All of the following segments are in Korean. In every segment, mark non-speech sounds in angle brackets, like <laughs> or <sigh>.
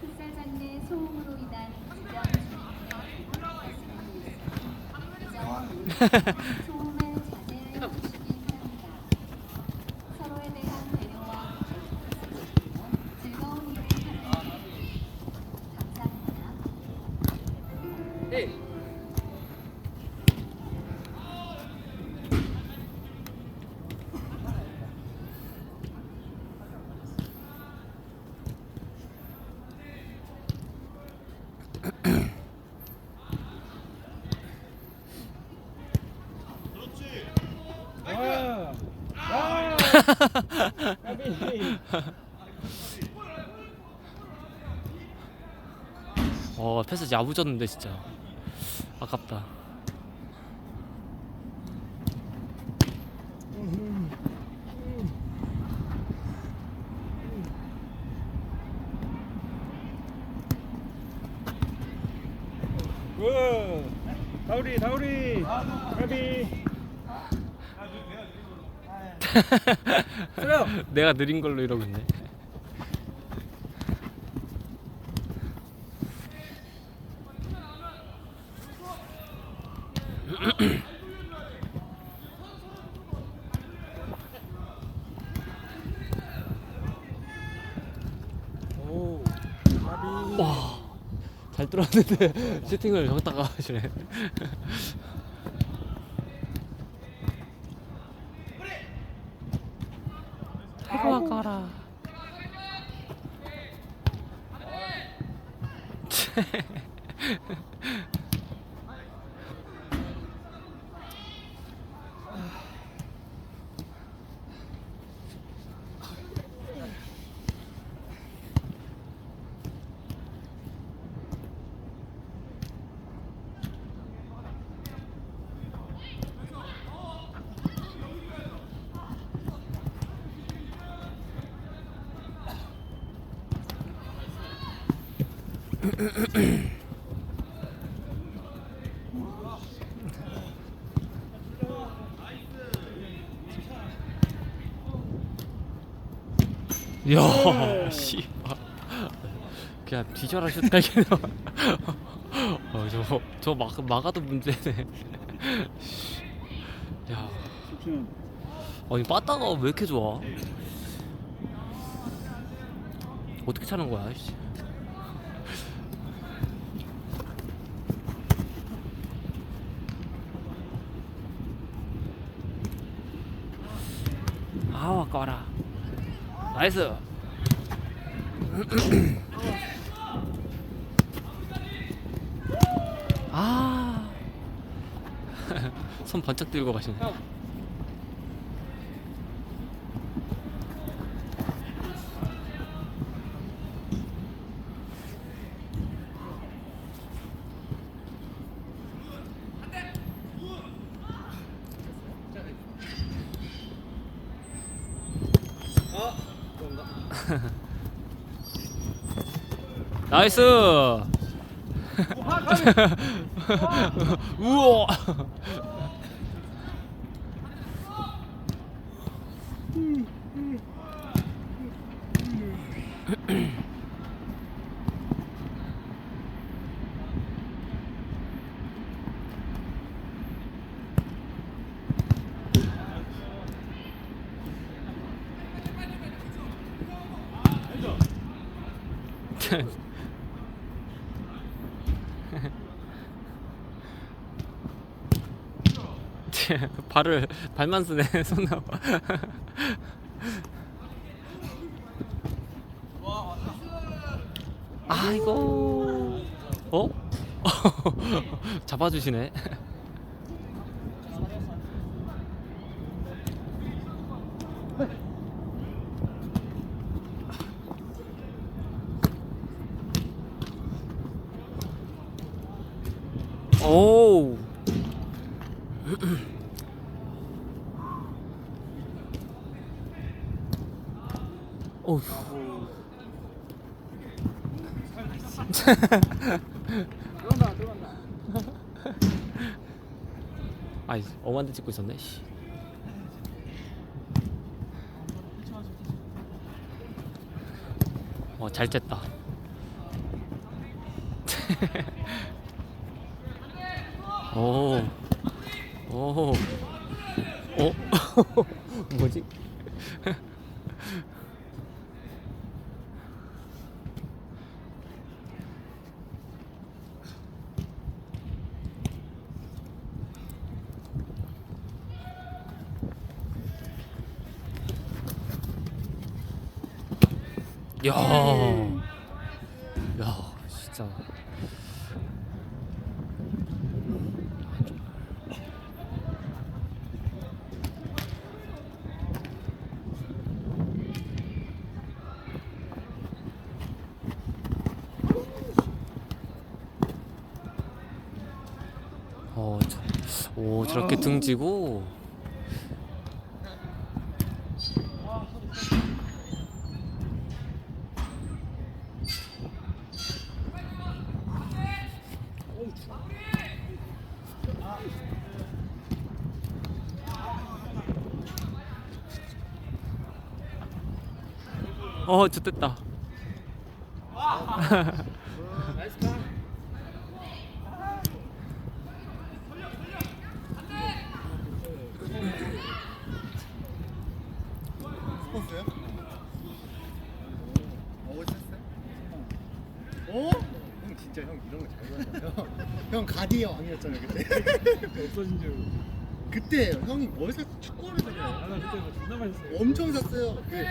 흑살 장내 소음으로 인한 주변 주민과 소음에 자제하여 주시기 바랍니다. 서로에 대한 배려와 즐거운 일을 하는 감사합니다. 아, 아, 까비. 어 패스 야무졌는데 진짜 아깝다 굿. 다우리, 다우리. 까비. <laughs> 그래요. 내가 느린 걸로 이러고 있네 오, 까비. 잘 들어왔는데 <laughs> 슈팅을 저기다가 하시네 아이고 아까라 이 <laughs> 야 씨 그냥 뒤져라 슛 갈기네 어저저 막 막아도 문제네 씨. <laughs> 야 아니 빠따가 왜 이렇게 좋아 어떻게 차는 거야 씨. 아우 아까워라 나이스 <clears throat> 아. <laughs> 손 번쩍 들고 가시네. 아, 그런가? <laughs> 나이스. 우와. 발을 발만 쓰네 손 나와. 아이고. 어? <laughs> 잡아주시네. 오. 어휴. 들어간다, 들어간다. 아이 엄한데 찍고 있었네. 씨. 어, 잘 쨌다. <laughs> 오. 오. 어? <laughs> 뭐지? 야. 야, 진짜. 어, 저, 오, 저렇게 등지고. 어, 좋됐다. 나이스 파. 스포츠요? 어, 했어요? 어? 형 진짜 형 이런 거잘 봤어요. <laughs> 형 가디의 왕이었잖아요 그때. <laughs> 없어진 줄. 그때 형이 뭘 샀? 축구를 샀어요. 아나 그때 뭐 존나 맛있어. 엄청 샀어요. 그,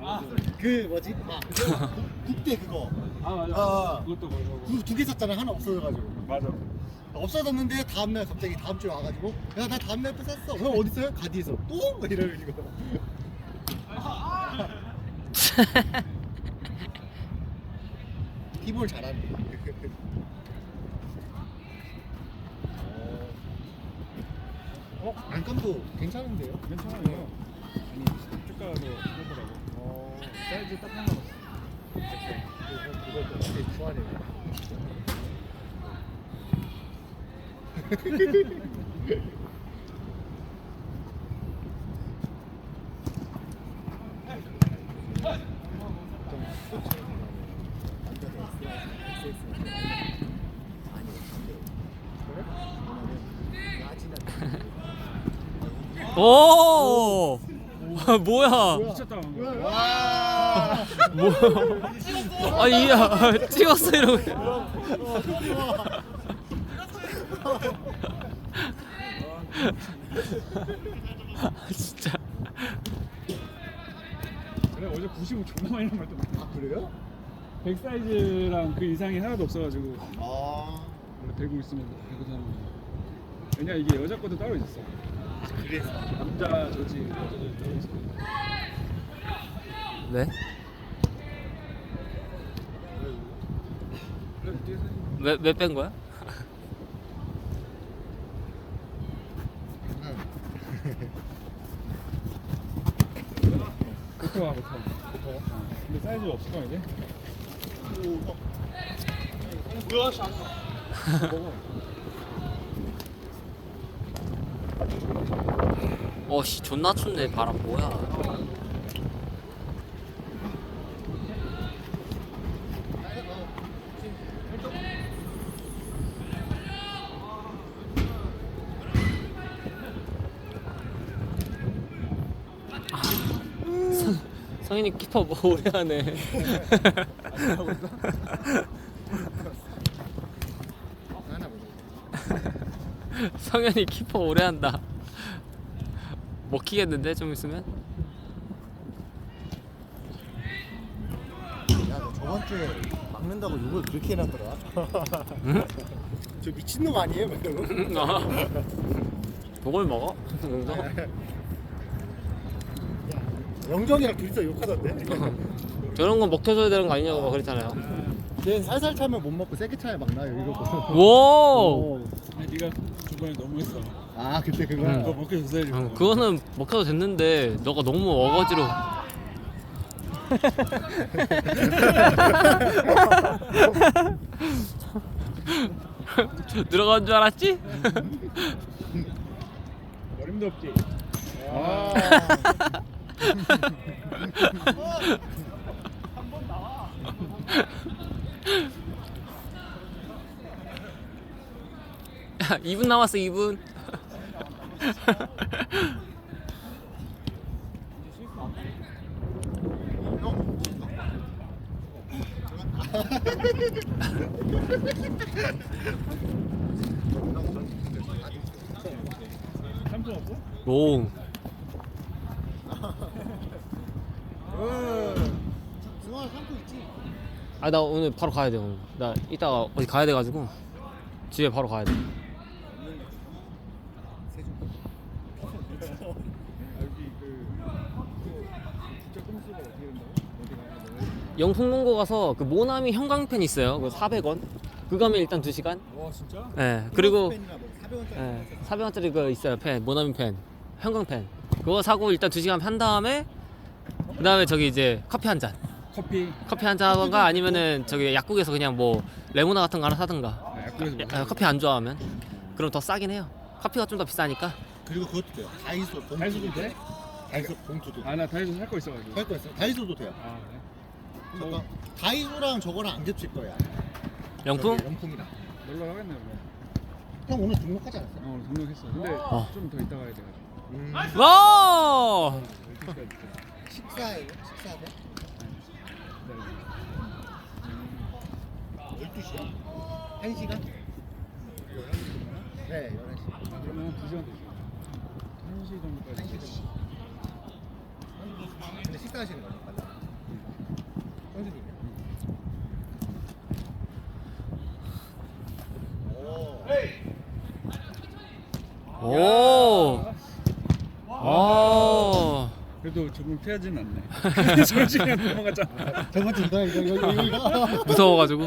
아, 그 뭐지? 아, 그거 국대 그거. 아 맞아. 아. 그것도 뭐고. 두개 샀잖아. 하나 없어져가지고. 맞아. 없어졌는데 다음날 갑자기 다음 주에 와가지고 야 나 다음날 또 샀어. 형 어디 있어요? 가디에서 또? 막 이러고. <laughs> 티볼 잘하네. 어, 안감도 괜찮은데요? 괜찮아요. 아니 축가도 해보라고. 어, 사이즈 딱 하나 남았어. 그거 그거 되게 좋아하네요. 좀 스포츠 남자들 SS 아니 그래? 왜냐면 야지나 오! 뭐야? 미쳤다. 와 뭐? 아니, 야, 찍었어, 이러고. 아, 진짜. 그래 어제 95 존나 많이 남았던 아 그래요? 100 사이즈랑 그 이상이 하나도 없어가지고 아 원래 배구 있으면 배구 사는 거. 왜냐 이게 여자 것도 따로 있었어. 그래서 남자 저지. 왜? 그래 왜, 왜 뺀 거야? 부터. 부터. 어. 근데 사이즈가 없을 거야 이제. 뭐야 샤. 어. 어, 씨, 존나 춥네, 바람. 뭐야. 아, 성, 성인이 키퍼 뭐 오래 하네. 성현이 키퍼 오래 한다. 먹히겠는데 좀 있으면? 야너 저번 주에 막는다고 욕을 그렇게 해놨더라. 응? <laughs> 저 미친놈 아니에요? 막 이러고. 그걸 먹어? 영정이랑 둘이서 욕하던데. 저런 건 먹혀줘야 되는 거 아니냐고 막 그랬잖아요. 쟤 살살 차면 못 먹고 세게 차야 막 나요 이러고. 오! 아니 네가 주번에 너무했어. 아 그때 그거 그거 먹게 줬어야 어, 그거는 먹혀도 됐는데 너가 너무 어거지로 <laughs> 들어간 줄 알았지? 어림도 없지. 아. 야, 2분 남았어 2분 오. 승환아 삼촌 있지? 아나 오늘 바로 가야 돼 오늘. 나 이따가 어디 가야 돼 가지고 집에 바로 가야 돼. 여기 그 진짜 꼼수가 어떻게 된다고? 어디 가면 영풍농고 가서 그 모나미 형광펜 있어요. 그 400원. 그거 하면 일단 2시간. 와 진짜? 예. 그리고 펜이나 뭐 400원짜리 예. 400원짜리 그 있어요. 펜. 모나미 펜. 형광펜. 그거 사고 일단 2시간 한 다음에 그다음에 저기 이제 커피 한 잔. 커피 커피 한 잔 하던가 아니면은 저기 약국에서 그냥 뭐 레모나 같은 거 하나 사든가. 아, 약국에서 야, 커피 안 좋아하면 그럼 더 싸긴 해요. 커피가 좀 더 비싸니까. 그리고 그것도 돼요 다이소 봉투 다이소도 돼? 다이소 봉투도 돼. 아 나 다이소 살 거 있어가지고 할거 있어요 다이소도 돼요 아 그래? 그러니까 다이소랑 저거랑 안 겹칠 거야? 저기 영풍이랑 놀러 가겠네 그럼 형 오늘 등록하지 않았어? 어 등록했어 근데 어. 좀 더 이따 가야 돼가지고 음. 와! 12시까지 있어 식사예요? 식사하세요? 기다려 12시요? 1시간? 네 11시 그러면 2시간 더 있어 1시 정도까지 있어. 근데 식사하시는 거죠? 형수님 오 오! 오! 그래도 조금 피하진 않네 <laughs> <laughs> 솔직히 넘어갔잖아 저번주 이거 이거 이거 <laughs> 무서워가지고.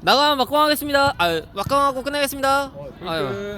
나가면 막강하겠습니다. 아, 막강하고 끝내겠습니다. 아유. 그